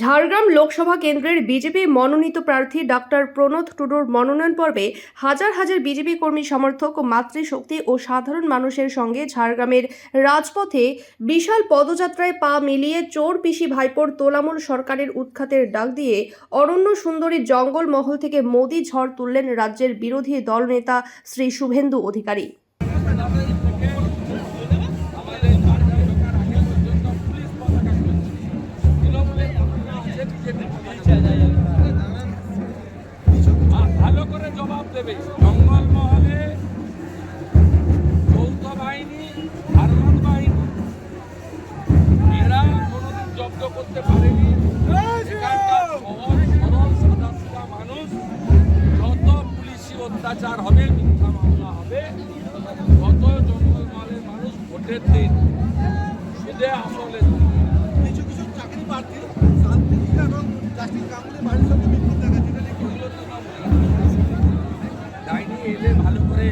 ঝাড়গ্রাম লোকসভা কেন্দ্রের বিজেপি মনোনীত প্রার্থী ডাক্তার প্রণোদ টুডুর মনোনয়ন পর্বে হাজার হাজার বিজেপি কর্মী সমর্থক, মাতৃশক্তি ও সাধারণ মানুষের সঙ্গে ঝাড়গ্রামের রাজপথে বিশাল পদযাত্রায় পা মিলিয়ে চোর পিসি ভাইপোর তোলামূল সরকারের উৎখাতের ডাক দিয়ে অরণ্য সুন্দরী জঙ্গল মহল থেকে মোদি ঝড় তুললেন রাজ্যের বিরোধী দলনেতা শ্রী শুভেন্দু অধিকারী। দেবে। জঙ্গলমহলে যৌথ বাহিনী আর্মান বাহিনী, এরা কোনোদিন জব্দ করতে পারেনি। মানুষ, যত পুলিশি অত্যাচার হবে, মিথ্যা মামলা হবে, তত জঙ্গলমহলের মানুষ ভোটের দিন, সুদে আসলে কিছু কিছু চাকরি প্রার্থী শান্তিপুর এবং জাস্টিস গাঙ্গুলি বাড়ির সঙ্গে ভালো করে